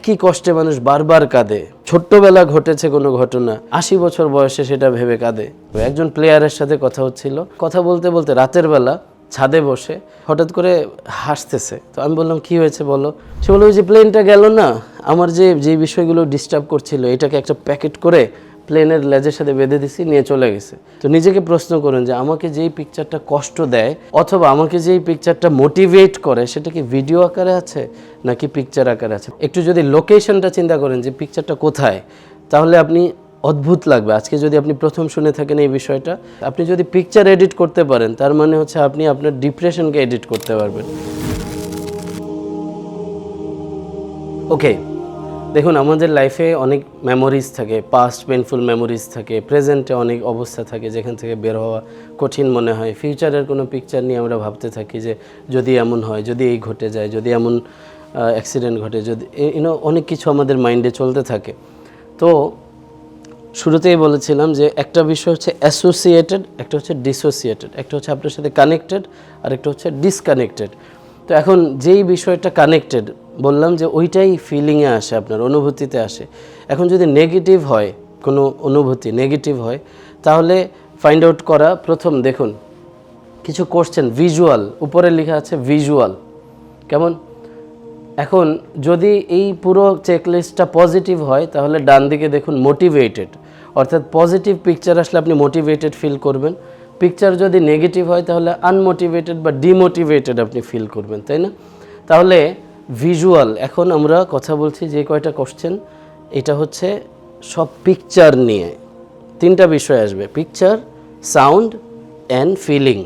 একই কষ্টে মানুষ বারবার কাঁদে। ছোট্টবেলা ঘটেছে কোনো ঘটনা, আশি বছর বয়সে সেটা ভেবে কাঁদে। একজন প্লেয়ারের সাথে কথা হচ্ছিল। কথা বলতে বলতে রাতের বেলা ছাদে বসে হঠাৎ করে হাসতেছে। তো আমি বললাম, কি হয়েছে বলো? সে বলল যে প্লেনটা গেল না, আমার যে যে বিষয়গুলো ডিস্টার্ব করছিল, এটাকে একটা প্যাকেট করে প্লেনের লেজের সাথে বেঁধে দিছি, নিয়ে চলে গেছে। তো নিজেকে প্রশ্ন করুন যে আমাকে যেই পিকচারটা কষ্ট দেয় অথবা আমাকে যেই পিকচারটা মোটিভেট করে, সেটা কি ভিডিও আকারে আছে নাকি পিকচার আকারে আছে? একটু যদি লোকেশনটা চিন্তা করেন যে পিকচারটা কোথায়, তাহলে আপনি অদ্ভুত লাগবে। আজকে যদি আপনি প্রথম শুনে থাকেন এই বিষয়টা, আপনি যদি পিকচার এডিট করতে পারেন, তার মানে হচ্ছে আপনি আপনার ডিপ্রেশনকে এডিট করতে পারবেন। ওকে দেখুন, আমাদের লাইফে অনেক মেমোরিজ থাকে পাস্ট পেনফুল মেমোরিজ থাকে প্রেজেন্টে অনেক অবস্থা থাকে, যেখান থেকে বের হওয়া কঠিন মনে হয়। ফিউচারের কোনো পিকচার নিয়ে আমরা ভাবতে থাকি যে, যদি এমন হয়, যদি এই ঘটে যায়, যদি এমন অ্যাক্সিডেন্ট ঘটে, যদি ইউনো অনেক কিছু আমাদের মাইন্ডে চলতে থাকে। তো শুরুতেই বলেছিলাম যে, একটা বিষয় হচ্ছে অ্যাসোসিয়েটেড একটা হচ্ছে ডিসোসিয়েটেড একটা হচ্ছে আপনার সাথে কানেক্টেড আর একটা হচ্ছে ডিসকানেক্টেড তো এখন যেই বিষয়টা কানেক্টেড বললাম যে ওইটাই ফিলিংয়ে আসে, আপনার অনুভূতিতে আসে। এখন যদি নেগেটিভ হয়, কোনো অনুভূতি নেগেটিভ হয়, তাহলে ফাইন্ড আউট করা প্রথম, দেখুন, কিছু কোশ্চেন ভিজুয়াল উপরে লেখা আছে ভিজুয়াল কেমন? এখন যদি এই পুরো চেকলিস্টটা পজিটিভ হয়, তাহলে ডান দিকে দেখুন মোটিভেটেড অর্থাৎ পজিটিভ পিকচার আসলে আপনি মোটিভেটেড ফিল করবেন। পিকচার যদি নেগেটিভ হয়, তাহলে আনমোটিভেটেড বা ডিমোটিভেটেড আপনি ফিল করবেন, তাই না? তাহলে ভিজুয়াল এখন আমরা কথা বলছি যে কয়টা কোশ্চেন এটা হচ্ছে সব পিকচার নিয়ে। তিনটা বিষয় আসবে picture sound and feeling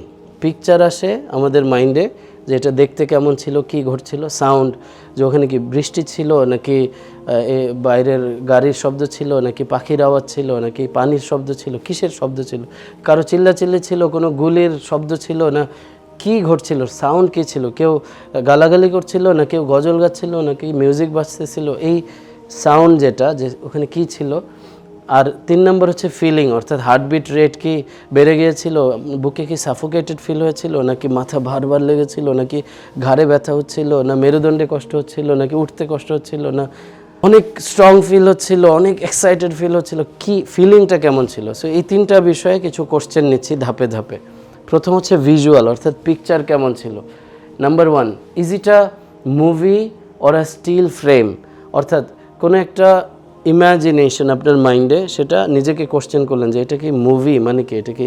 picture আসে আমাদের মাইন্ডে যে এটা দেখতে কেমন ছিল, কি ঘটছিল সাউন্ড যে ওখানে কি বৃষ্টি ছিল, নাকি বাইরের গাড়ির শব্দ ছিল, নাকি পাখির আওয়াজ ছিল, নাকি পানির শব্দ ছিল, কিসের শব্দ ছিল, কারও চিল্লাচিল্লি ছিল, কোনো গুলির শব্দ ছিল, না কি ঘটছিল সাউন্ড কী ছিল, কেউ গালাগালি করছিল, না কেউ গজল গাচ্ছিল নাকি মিউজিক বাজতেছিল, এই সাউন্ড যেটা, যে ওখানে কি ছিল আর তিন নম্বর হচ্ছে ফিলিং অর্থাৎ হার্টবিট রেট কি বেড়ে গিয়েছিল? বুকে কি সাফোকেটেড ফিল হয়েছিল? নাকি মাথা ভারবার লেগেছিল? নাকি ঘাড়ে ব্যথা হচ্ছিল? না মেরুদণ্ডে কষ্ট হচ্ছিল? নাকি উঠতে কষ্ট হচ্ছিল? না অনেক স্ট্রং ফিল হচ্ছিল, অনেক এক্সাইটেড ফিল হচ্ছিল। কি ফিলিংটা কেমন ছিল? সো এই তিনটা বিষয়ে কিছু কোশ্চেন নিচ্ছি ধাপে ধাপে। প্রথম হচ্ছে ভিজুয়াল অর্থাৎ পিকচার কেমন ছিল? Number one is it a movie or a still frame অর্থাৎ কোনো একটা ইমাজিনেশন আপনার মাইন্ডে সেটা নিজেকে কোশ্চেন করলেন যে এটা কি মুভি মানে কি? এটা কি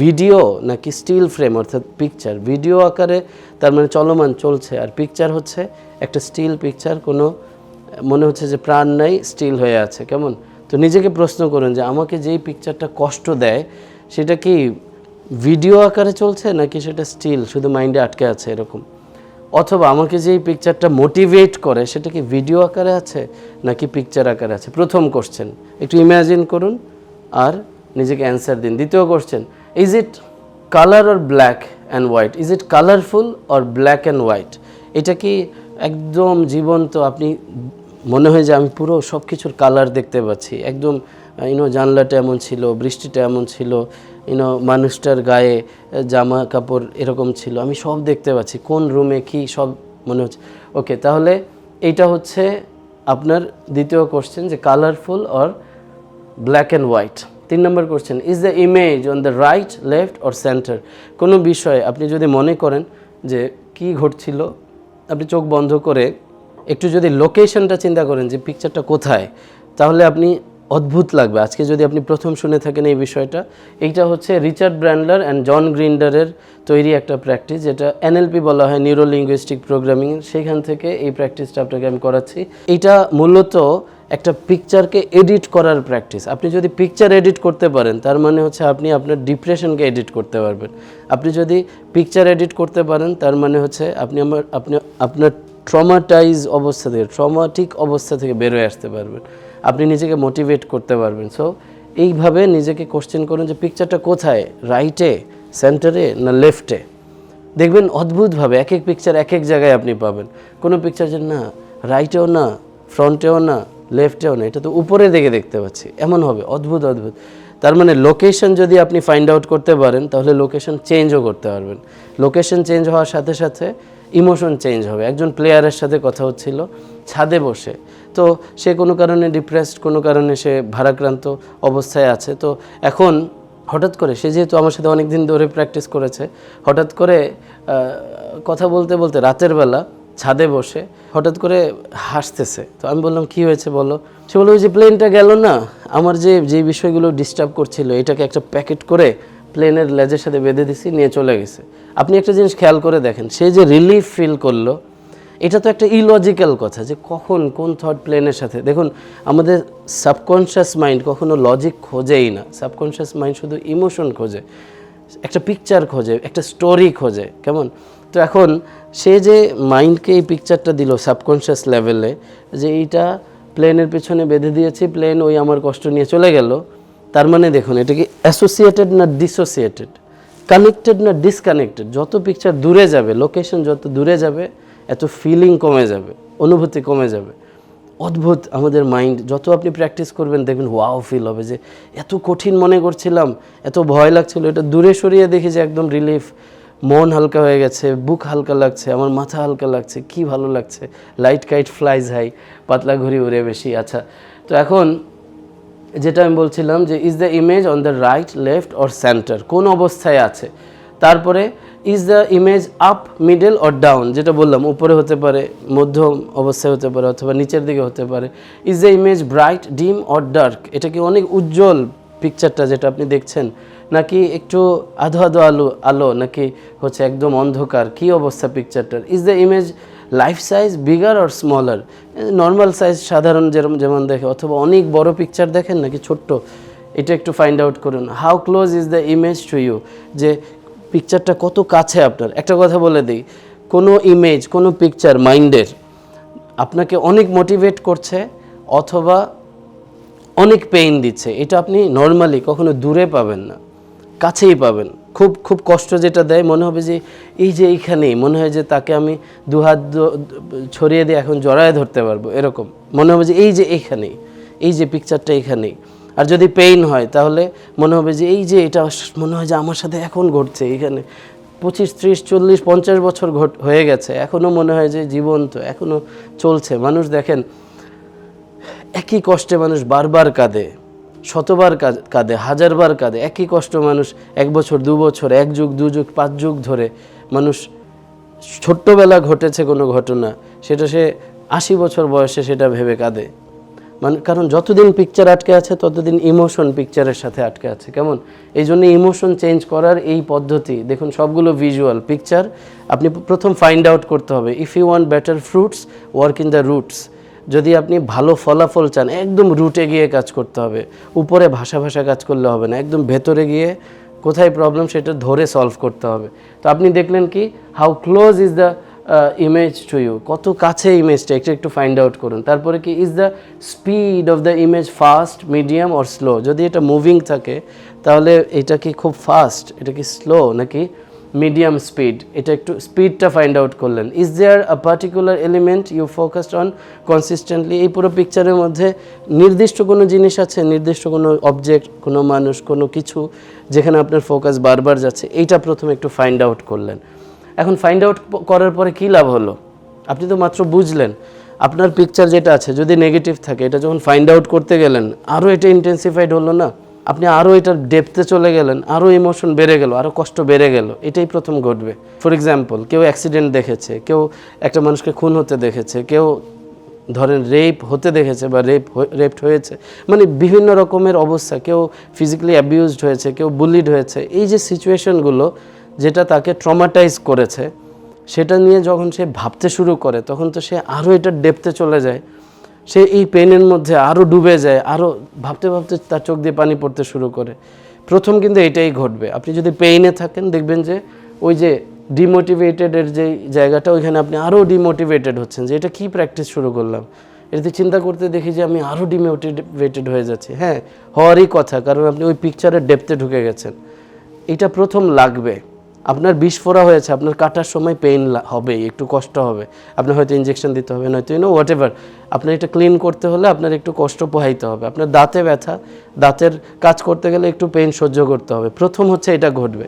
ভিডিও নাকি স্টিল ফ্রেম অর্থাৎ পিকচার ভিডিও আকারে তার মানে চলমান চলছে। আর পিকচার হচ্ছে একটা স্টিল পিকচার কোনো মনে হচ্ছে যে প্রাণ নাই স্টিল হয়ে আছে। কেমন? তো নিজেকে প্রশ্ন করুন যে আমাকে যেই পিকচারটা কষ্ট দেয়, সেটা কি ভিডিও আকারে চলছে নাকি সেটা স্টিল শুধু মাইন্ডে আটকে আছে এরকম। অথবা আমাকে যে এই পিকচারটা মোটিভেট করে, সেটা কি ভিডিও আকারে আছে নাকি পিকচার আকারে আছে? প্রথম কোশ্চেন একটু ইমাজিন করুন আর নিজেকে অ্যান্সার দিন। দ্বিতীয় question is it colour or black and white is it colourful or black and white এটা কি একদম জীবন্ত? আপনি মনে হয় যে আমি পুরো সব কিছুর কালার দেখতে পাচ্ছি। একদম ইনো জানলাটা এমন ছিল, বৃষ্টিটা এমন ছিল ইনো মানুষটার গায়ে জামা কাপড় এরকম ছিল। আমি সব দেখতে পাচ্ছি, কোন রুমে কি সব মনে হচ্ছে। ওকে তাহলে এইটা হচ্ছে আপনার দ্বিতীয় কোশ্চেন যে colourful or black and white তিন নম্বর question is the image on the right left or centre কোনো বিষয়ে আপনি যদি মনে করেন যে কি ঘটছিল, আপনি চোখ বন্ধ করে একটু যদি লোকেশনটা চিন্তা করেন যে পিকচারটা কোথায়, তাহলে আপনি অদ্ভুত লাগবে। আজকে যদি আপনি প্রথম শুনে থাকেন এই বিষয়টা, এইটা হচ্ছে রিচার্ড ব্র্যান্ডলার অ্যান্ড জন গ্রিন্ডারের তৈরি একটা প্র্যাকটিস যেটা এনএলপি বলা হয় নিউরো লিঙ্গুইস্টিক প্রোগ্রামিং সেখান থেকে এই প্র্যাকটিসটা আপনাকে আমি করাচ্ছি। এটা মূলত একটা পিকচারকে এডিট করার প্র্যাকটিস আপনি যদি পিকচার এডিট করতে পারেন, তার মানে হচ্ছে আপনি আপনার ডিপ্রেশনকে এডিট করতে পারবেন। আপনি যদি পিকচার এডিট করতে পারেন, তার মানে হচ্ছে আপনি আমার, আপনি আপনার ট্রমাটাইজ অবস্থা থেকে ট্রমাটিক অবস্থা থেকে বেরোয় আসতে পারবেন। আপনি নিজেকে মোটিভেট করতে পারবেন। সো এইভাবে নিজেকে কোশ্চেন করুন যে পিকচারটা কোথায়? রাইটে সেন্টারে না লেফটে দেখবেন অদ্ভুতভাবে এক এক পিকচার এক এক জায়গায় আপনি পাবেন। কোনো পিকচার যে না রাইটেও না ফ্রন্টেও না লেফটেও না, এটা তো উপরে দিকে দেখতে পাচ্ছি। এমন হবে, অদ্ভুত অদ্ভুত। তার মানে লোকেশন যদি আপনি ফাইন্ড আউট করতে পারেন, তাহলে লোকেশন চেঞ্জও করতে পারবেন। লোকেশন চেঞ্জ হওয়ার সাথে সাথে ইমোশন চেঞ্জ হবে। একজন প্লেয়ারের সাথে কথা হচ্ছিল, ছাদে বসে। তো সে কোনো কারণে ডিপ্রেসড কোনো কারণে সে ভারাক্রান্ত অবস্থায় আছে। তো এখন হঠাৎ করে, সে যেহেতু আমার সাথে অনেক দিন ধরে প্র্যাকটিস করেছে, হঠাৎ করে কথা বলতে বলতে রাতের বেলা ছাদে বসে হঠাৎ করে হাসতেছে। তো আমি বললাম, কি হয়েছে বলো? সে বলল যে প্লেনটা গেল না, আমার যে যে বিষয়গুলো ডিস্টার্ব করছিল, এটাকে একটা প্যাকেট করে প্লেনের লেজের সাথে বেঁধে দিছি, নিয়ে চলে গেছে। আপনি একটা জিনিস খেয়াল করে দেখেন, সে যে রিলিফ ফিল করল এটা তো একটা ইলজিক্যাল কথা যে কখন, কোন থট প্লেনের সাথে। দেখুন, আমাদের সাবকনশিয়াস মাইন্ড কখনো লজিক খোঁজেই না। সাবকনশিয়াস মাইন্ড শুধু ইমোশন খোঁজে, একটা পিকচার খোঁজে, একটা স্টোরি খোঁজে, কেমন? তো এখন সে যে মাইন্ডকে এই পিকচারটা দিল সাবকনশিয়াস লেভেলে যে এইটা প্লেনের পেছনে বেঁধে দিয়েছি প্লেন ওই আমার কষ্ট নিয়ে চলে গেল, তার মানে দেখুন, এটা কি অ্যাসোসিয়েটেড না ডিসোসিয়েটেড কানেক্টেড না ডিসকানেক্টেড যত পিকচার দূরে যাবে লোকেশন যত দূরে যাবে এত ফিলিং কমে যাবে, অনুভূতি কমে যাবে। অদ্ভুত আমাদের মাইন্ড যত আপনি প্র্যাকটিস করবেন, দেখবেন ওয়াও ফিল হবে যে এত কঠিন মনে করছিলাম, এত ভয় লাগছিল, এটা দূরে সরিয়ে দেখি যে একদম রিলিফ মন হালকা হয়ে গেছে, বুক হালকা লাগছে, আমার মাথা হালকা লাগছে, কি ভালো লাগছে। লাইট কাইট ফ্লাইজ হাই পাতলা ঘুরি উড়ে বেশি আচ্ছা। তো এখন যেটা আমি বলছিলাম যে is the image on the right left or centre কোন অবস্থায় আছে? তারপরে is the image up middle or down যেটা বললাম, উপরে হতে পারে, মধ্যম অবস্থায় হতে পারে অথবা নিচের দিকে হতে পারে। Is the image bright dim or dark এটা কি অনেক উজ্জ্বল পিকচারটা যেটা আপনি দেখছেন? নাকি একটু আধো আধো আলো আলো, নাকি হচ্ছে একদম অন্ধকার? কি অবস্থা পিকচারটার is the image life size bigger or smaller normal size সাধারণ যেরকম যেমন দেখে, অথবা অনেক বড় পিকচার দেখেন নাকি ছোট্ট? এটা একটু ফাইন্ড আউট করুন। How close is the image to you যে পিকচারটা কত কাছে আপনার? একটা কথা বলে দিই, কোনো ইমেজ কোনো পিকচার মাইন্ডের আপনাকে অনেক মোটিভেট করছে অথবা অনেক পেইন দিচ্ছে। এটা আপনি নর্মালি কখনো দূরে পাবেন না, কাছেই পাবেন। খুব খুব কষ্ট যেটা দেয়, মনে হবে যে এই যে এইখানেই, মনে হয় যে তাকে আমি দুহাত ছড়িয়ে দিয়ে এখন জড়ায় ধরতে পারব, এরকম। মনে হবে যে এই যে এইখানেই, এই যে পিকচারটা এইখানেই। আর যদি পেইন হয়, তাহলে মনে হবে যে এই যে এটা মনে হয় যে আমার সাথে এখন ঘটছে, এখানে পঁচিশ, ত্রিশ, চল্লিশ, পঞ্চাশ বছর ঘট, হয়ে গেছে। এখনও মনে হয় যে জীবন্ত এখনও চলছে। মানুষ দেখেন, একই কষ্টে মানুষ বারবার কাঁদে, শতবার কাঁদে, হাজারবার কাঁদে। একই কষ্ট মানুষ এক বছর, দু বছর, এক যুগ, দু যুগ, পাঁচ যুগ ধরে মানুষ ছোট্টবেলা ঘটেছে কোনো ঘটনা, সেটা সে আশি বছর বয়সে সেটা ভেবে কাঁদে। মানে কারণ যতদিন পিকচার আটকে আছে, ততদিন ইমোশন পিকচারের সাথে আটকে আছে। কেমন? এই জন্য ইমোশন চেঞ্জ করার এই পদ্ধতি, দেখুন সবগুলো ভিজুয়াল পিকচার আপনি প্রথম ফাইন্ড আউট করতে হবে। If you want better fruits work in the roots যদি আপনি ভালো ফলাফল চান, একদম রুটে গিয়ে কাজ করতে হবে। উপরে ভাষা ভাষা কাজ করলে হবে না, একদম ভেতরে গিয়ে কোথায় প্রবলেম সেটা ধরে সলভ করতে হবে। তো আপনি দেখলেন কি how close is the image to you কত কাছে ইমেজটা একটু একটু ফাইন্ড আউট করুন। তারপরে কি is the speed of the image fast medium or slow যদি এটা মুভিং থাকে, তাহলে এটা কি খুব ফাস্ট এটা কি স্লো নাকি মিডিয়াম স্পিড এটা একটু স্পিডটা ফাইন্ড আউট করলেন। Is there a particular element you focused on consistently এই পুরো পিকচারের মধ্যে নির্দিষ্ট কোনো জিনিস আছে? নির্দিষ্ট কোনো অবজেক্ট কোনো মানুষ, কোনো কিছু যেখানে আপনার ফোকাস বারবার যাচ্ছে? এইটা প্রথমে একটু ফাইন্ড আউট করলেন। এখন ফাইন্ড আউট করার পরে কী লাভ হলো? আপনি তো মাত্র বুঝলেন। আপনার পিকচার যেটা আছে, যদি নেগেটিভ থাকে, এটা যখন ফাইন্ড আউট করতে গেলেন আরও এটা ইন্টেন্সিফাইড হলো না? আপনি আরও এটার ডেপথে চলে গেলেন আরও ইমোশন বেড়ে গেল আরও কষ্ট বেড়ে গেল, এটাই প্রথম ঘটবে। ফর এক্সাম্পল কেউ অ্যাক্সিডেন্ট দেখেছে, কেউ একটা মানুষকে খুন হতে দেখেছে, কেউ ধরেন রেপ হতে দেখেছে বা রেপ রেপড হয়েছে মানে বিভিন্ন রকমের অবস্থা, কেউ ফিজিক্যালি অ্যাবিউজড হয়েছে, কেউ বুলিড হয়েছে, এই যে সিচুয়েশনগুলো যেটা তাকে ট্রমাটাইজ করেছে, সেটা নিয়ে যখন সে ভাবতে শুরু করে, তখন তো সে আরও এটা ডেপতে চলে যায়। সে এই পেনের মধ্যে আরও ডুবে যায় আরও ভাবতে ভাবতে তার চোখ দিয়ে পানি পড়তে শুরু করে। প্রথম কিন্তু এটাই ঘটবে। আপনি যদি পেইনে থাকেন, দেখবেন যে ওই যে ডিমোটিভেটেডের যে জায়গাটা, ওইখানে আপনি আরও ডিমোটিভেটেড হচ্ছেন যে এটা কী প্র্যাকটিস শুরু করলাম? এটাতে চিন্তা করতে দেখি যে আমি আরও ডিমোটিভেটেড হয়ে যাচ্ছি। হ্যাঁ হওয়ারই কথা, কারণ আপনি ওই পিকচারের ডেপতে ঢুকে গেছেন। এটা প্রথম লাগবে। আপনার বিষ ফোড়া হয়েছে, আপনার কাটার সময় পেইন হবে, একটু কষ্ট হবে। আপনার হয়তো ইঞ্জেকশন দিতে হবে, নয়তো ইউনো হোয়াট এভার আপনার এটা ক্লিন করতে হলে আপনার একটু কষ্ট পোহাইতে হবে। আপনার দাঁতে ব্যথা, দাঁতের কাজ করতে গেলে একটু পেইন সহ্য করতে হবে। প্রথম হচ্ছে এটা ঘটবে।